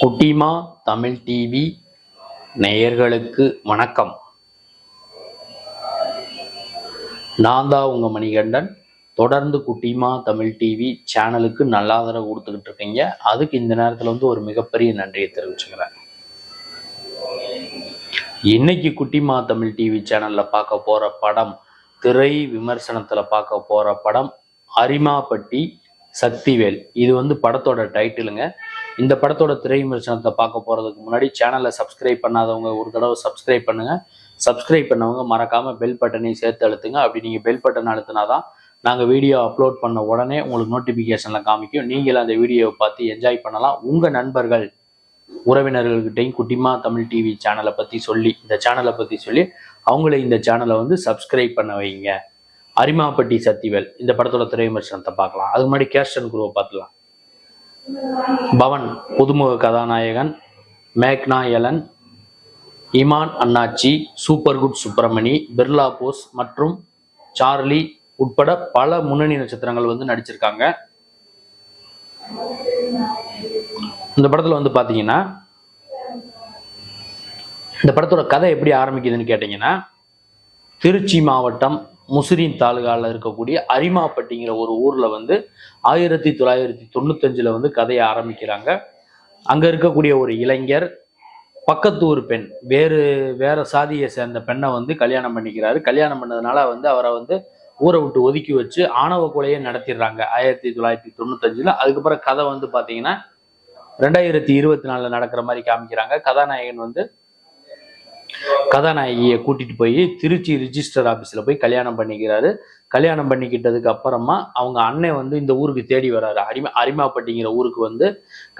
குட்டிமா தமிழ் டிவி நேயர்களுக்கு வணக்கம். நான் தான் உங்கள் மணிகண்டன். தொடர்ந்து குட்டிமா தமிழ் டிவி சேனலுக்கு நல்ல ஆதரவு கொடுத்துக்கிட்டு இருக்கீங்க. அதுக்கு இந்த நேரத்தில் வந்து ஒரு மிகப்பெரிய நன்றியை தெரிவிச்சுக்கிறேன். இன்னைக்கு குட்டிமா தமிழ் டிவி சேனலில் பார்க்க போகிற படம் திரை விமர்சனத்தில் பார்க்க போகிற படம் அரிமாப்பட்டி சக்திவேல். இது வந்து படத்தோட டைட்டிலுங்க. இந்த படத்தோட திரை விமர்சனத்தை பார்க்க போகிறதுக்கு முன்னாடி சேனலை சப்ஸ்கிரைப் பண்ணாதவங்க ஒரு தடவை சப்ஸ்கிரைப் பண்ணுங்க. சப்ஸ்கிரைப் பண்ணவங்க மறக்காமல் பெல் பட்டனையும் சேர்த்து அழுத்துங்க. அப்படி நீங்கள் பெல் பட்டன் அழுத்தினாதான் நாங்கள் வீடியோ அப்லோட் பண்ண உடனே உங்களுக்கு நோட்டிஃபிகேஷனில் காமிக்கும். நீங்களும் அந்த வீடியோவை பார்த்து என்ஜாய் பண்ணலாம். உங்கள் நண்பர்கள் உறவினர்கள்கிட்டையும் குட்டிமா தமிழ் டிவி சேனலை பற்றி சொல்லி இந்த சேனலை பற்றி சொல்லி அவங்களே இந்த சேனலை வந்து சப்ஸ்கிரைப் பண்ண வைங்க. அரிமாப்பட்டி சத்திவேல் இந்த படத்தோட திரை விமர்சனத்தை பார்க்கலாம். அதுக்கு முன்னாடி கேஸ்டன் குருவை பார்த்துலாம் பவன் புதுமுக கதாநாயகன் மேக்னா Ellen Imman Annachi super good Subramani Birla Bose மற்றும் சார்லி உட்பட பல முன்னணி நட்சத்திரங்கள் வந்து நடிச்சிருக்காங்க. இந்த படத்துல வந்து பாத்தீங்கன்னா இந்த படத்தோட கதை எப்படி ஆரம்பிக்குதுன்னு கேட்டீங்கன்னா திருச்சி மாவட்டம் முசிறின் தாலுகாவில் இருக்கக்கூடிய அரிமாப்பட்டிங்கிற ஒரு ஊரில் வந்து ஆயிரத்தி தொள்ளாயிரத்தி தொண்ணூத்தஞ்சில் வந்து கதையை ஆரம்பிக்கிறாங்க. அங்கே இருக்கக்கூடிய ஒரு இளைஞர் பக்கத்து ஊர் பெண் வேறு வேற சாதியை சேர்ந்த பெண்ணை வந்து கல்யாணம் பண்ணிக்கிறாரு. கல்யாணம் பண்ணதுனால வந்து அவரை வந்து ஊரை விட்டு ஒதுக்கி வச்சு ஆணவ கொலையை நடத்திடுறாங்க ஆயிரத்தி தொள்ளாயிரத்தி தொண்ணூத்தஞ்சில். அதுக்கப்புறம் கதை வந்து பார்த்தீங்கன்னா ரெண்டாயிரத்தி இருபத்தி நாலில் நடக்கிற மாதிரி காமிக்கிறாங்க. கதாநாயகன் வந்து கதாநாயகியை கூட்டிட்டு போய் திருச்சி ரிஜிஸ்டர் ஆபீஸ்ல போய் கல்யாணம் பண்ணிக்கிறாரு. கல்யாணம் பண்ணிக்கிட்டதுக்கு அப்புறமா அவங்க அண்ணன் வந்து இந்த ஊருக்கு தேடி வர்றாரு அரிமா அரிமாப்பட்டிங்கிற ஊருக்கு வந்து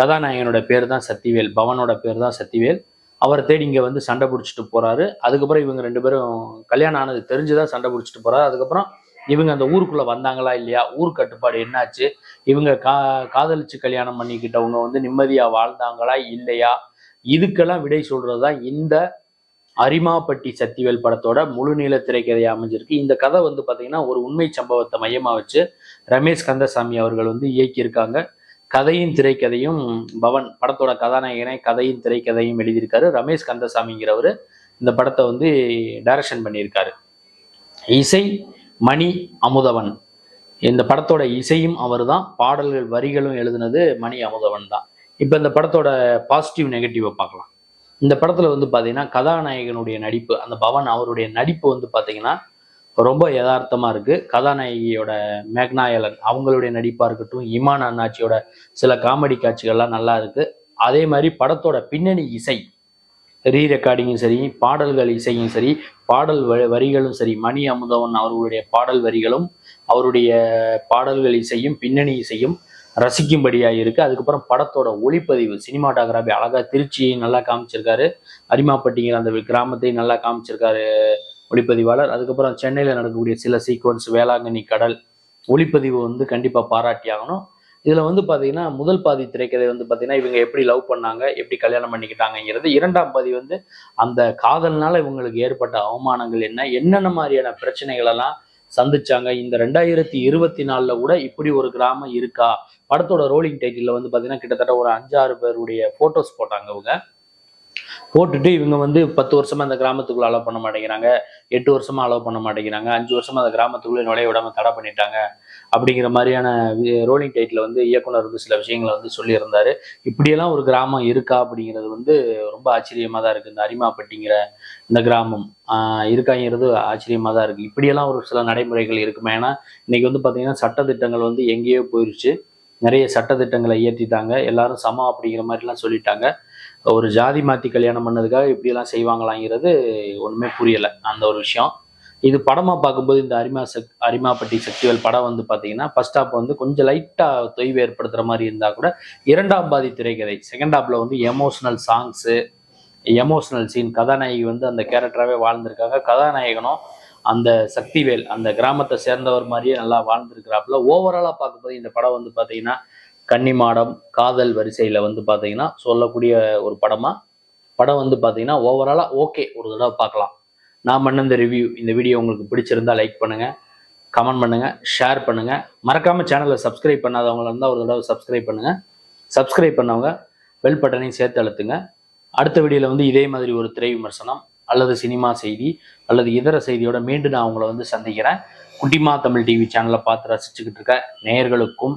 கதாநாயகனோட பேர் தான் சத்திவேல் பவனோட பேர் தான் சத்திவேல். அவரை தேடி இங்கே வந்து சண்டை பிடிச்சிட்டு போறாரு. அதுக்கப்புறம் இவங்க ரெண்டு பேரும் கல்யாணம் ஆனது தெரிஞ்சுதான் சண்டை பிடிச்சிட்டு போறாரு. அதுக்கப்புறம் இவங்க அந்த ஊருக்குள்ள வந்தாங்களா இல்லையா? ஊர் கட்டுப்பாடு என்னாச்சு? இவங்க கா காதலிச்சு கல்யாணம் பண்ணிக்கிட்டவங்க வந்து நிம்மதியா வாழ்ந்தாங்களா இல்லையா? இதுக்கெல்லாம் விடை சொல்றதுதான் இந்த அரிமாப்பட்டி சத்திவேல் படத்தோட முழுநீள திரைக்கதையை அமைஞ்சிருக்கு. இந்த கதை வந்து பார்த்தீங்கன்னா ஒரு உண்மை சம்பவத்தை மையமாக வச்சு ரமேஷ் கந்தசாமி அவர்கள் வந்து இயக்கியிருக்காங்க. கதையின் திரைக்கதையும் பவன் படத்தோட கதாநாயகனை கதையின் திரைக்கதையும் எழுதியிருக்காரு. ரமேஷ் கந்தசாமிங்கிறவர் இந்த படத்தை வந்து டைரக்ஷன் பண்ணியிருக்காரு. இசை மணி அமுதவன். இந்த படத்தோட இசையும் அவர் தான் பாடல்கள் வரிகளும் எழுதுனது மணி அமுதவன் தான். இப்போ இந்த படத்தோட பாசிட்டிவ் நெகட்டிவை பார்க்கலாம். இந்த படத்துல வந்து பாத்தீங்கன்னா கதாநாயகனுடைய நடிப்பு அந்த பவன் அவருடைய நடிப்பு வந்து பாத்தீங்கன்னா ரொம்ப யதார்த்தமா இருக்கு. கதாநாயகியோட மேக்னாயலன் அவங்களுடைய நடிப்பா இருக்கட்டும் இமான் அண்ணாச்சியோட சில காமெடி காட்சிகள்லாம் நல்லா இருக்கு. அதே மாதிரி படத்தோட பின்னணி இசை ரீ ரெக்கார்டிங்கும் சரி பாடல்கள் இசையும் சரி பாடல் வ- வரிகளும் சரி மணி அமுதவன் அவர்களுடைய பாடல் வரிகளும் அவருடைய பாடல்கள் இசையும் பின்னணி இசையும் ரசிக்கும்படியாக இருக்கு அதுக்கப்புறம் படத்தோட ஒளிப்பதிவு சினிமாட்டோகிராஃபி அழகா திருச்சியை நல்லா காமிச்சிருக்காரு. அரிமாப்பட்டிங்கிற அந்த கிராமத்தை நல்லா காமிச்சிருக்காரு ஒளிப்பதிவாளர். அதுக்கப்புறம் சென்னையில் நடக்கக்கூடிய சில சீக்வன்ஸ் வேளாங்கண்ணி கடல் ஒளிப்பதிவு வந்து கண்டிப்பாக பாராட்டி ஆகணும். இதில் வந்து பார்த்தீங்கன்னா முதல் பாதி திரைக்கதை வந்து பார்த்தீங்கன்னா இவங்க எப்படி லவ் பண்ணாங்க எப்படி கல்யாணம் பண்ணிக்கிட்டாங்கங்கிறது இரண்டாம் பாதி வந்து அந்த காதல்னால இவங்களுக்கு ஏற்பட்ட அவமானங்கள் என்ன என்னென்ன மாதிரியான பிரச்சனைகளெல்லாம் சந்திச்சாங்க. இந்த ரெண்டாயிரத்தி இருபத்தி நாலுல கூட இப்படி ஒரு கிராமம் இருக்கா? படத்தோட ரோலிங் டைட்டில் வந்து பார்த்தீங்கன்னா கிட்டத்தட்ட ஒரு அஞ்சாறு பேருடைய ஃபோட்டோஸ் போட்டாங்க அவங்க போட்டுட்டு இவங்க வந்து பத்து வருஷமா அந்த கிராமத்துக்குள்ள அலோவ் பண்ண மாட்டேங்கிறாங்க. எட்டு வருஷமா அலோவ் பண்ண மாட்டேங்கிறாங்க. அஞ்சு வருஷமா அந்த கிராமத்துக்குள்ள நுழைய விடாம தடை பண்ணிட்டாங்க. அப்படிங்கிற மாதிரியான ரோலிங் டைட்டில் வந்து இயக்குனர் வந்து சில விஷயங்களை வந்து சொல்லியிருந்தாரு. இப்படியெல்லாம் ஒரு கிராமம் இருக்கா அப்படிங்கிறது வந்து ரொம்ப ஆச்சரியமா தான் இருக்கு. இந்த அரிமாப்பட்டிங்கிற இந்த கிராமம் இருக்காங்கிறது ஆச்சரியமா தான் இருக்கு. இப்படியெல்லாம் ஒரு சில நடைமுறைகள் இருக்குமே. ஏன்னா இன்னைக்கு வந்து பாத்தீங்கன்னா சட்டத்திட்டங்கள் வந்து எங்கேயோ போயிருச்சு. நிறைய சட்டத்திட்டங்களை இயற்றிட்டாங்க. எல்லாரும் சமம் அப்படிங்கிற மாதிரிலாம் சொல்லிட்டாங்க. ஒரு ஜாதி மாத்தி கல்யாணம் பண்ணதுக்காக இப்படியெல்லாம் செய்வாங்களாங்கிறது ஒன்றுமே புரியலை. அந்த ஒரு விஷயம். இது படமாக பார்க்கும்போது இந்த அரிமா சக் அரிமாப்பட்டி சக்திவேல் படம் வந்து பார்த்தீங்கன்னா ஃபர்ஸ்ட் ஹாப் வந்து கொஞ்சம் லைட்டாக தொய்வு ஏற்படுத்துகிற மாதிரி இருந்தால் கூட இரண்டாம் பாதி திரைக்கதை செகண்ட் ஹாப்பில் வந்து எமோஷ்னல் சாங்ஸு எமோஷ்னல் சீன் கதாநாயகி வந்து அந்த கேரக்டராகவே வாழ்ந்திருக்காங்க கதாநாயகனும் அந்த சக்திவேல் அந்த கிராமத்தை சேர்ந்தவர் மாதிரியே நல்லா வாழ்ந்திருக்கிறாப்புல. ஓவராலாக பார்க்கும்போது இந்த படம் வந்து பார்த்தீங்கன்னா கன்னிமாடம் காதல் வரிசையில் வந்து பார்த்தீங்கன்னா சொல்லக்கூடிய ஒரு படமா படம் வந்து பார்த்தீங்கன்னா ஓவராலாக ஓகே ஒரு தடவை பார்க்கலாம். நான் பண்ண இந்த ரிவ்யூ இந்த வீடியோ உங்களுக்கு பிடிச்சிருந்தா லைக் பண்ணுங்கள் கமெண்ட் பண்ணுங்கள் ஷேர் பண்ணுங்கள் மறக்காமல் சேனலை சப்ஸ்கிரைப் பண்ணாதவங்களா இருந்தால் ஒரு தடவை சப்ஸ்கிரைப் பண்ணுங்கள் சப்ஸ்கிரைப் பண்ணவங்க பெல் பட்டனையும் சேர்த்து அழுத்துங்க. அடுத்த வீடியோவில் வந்து இதே மாதிரி ஒரு திரை விமர்சனம் அல்லது சினிமா செய்தி அல்லது இதர செய்தியோட மீண்டும் நான் உங்களை வந்து சந்திக்கிறேன். குட்டிமா தமிழ் டிவி சேனலை பார்த்து ரசிச்சுக்கிட்டு இருக்க நேயர்களுக்கும்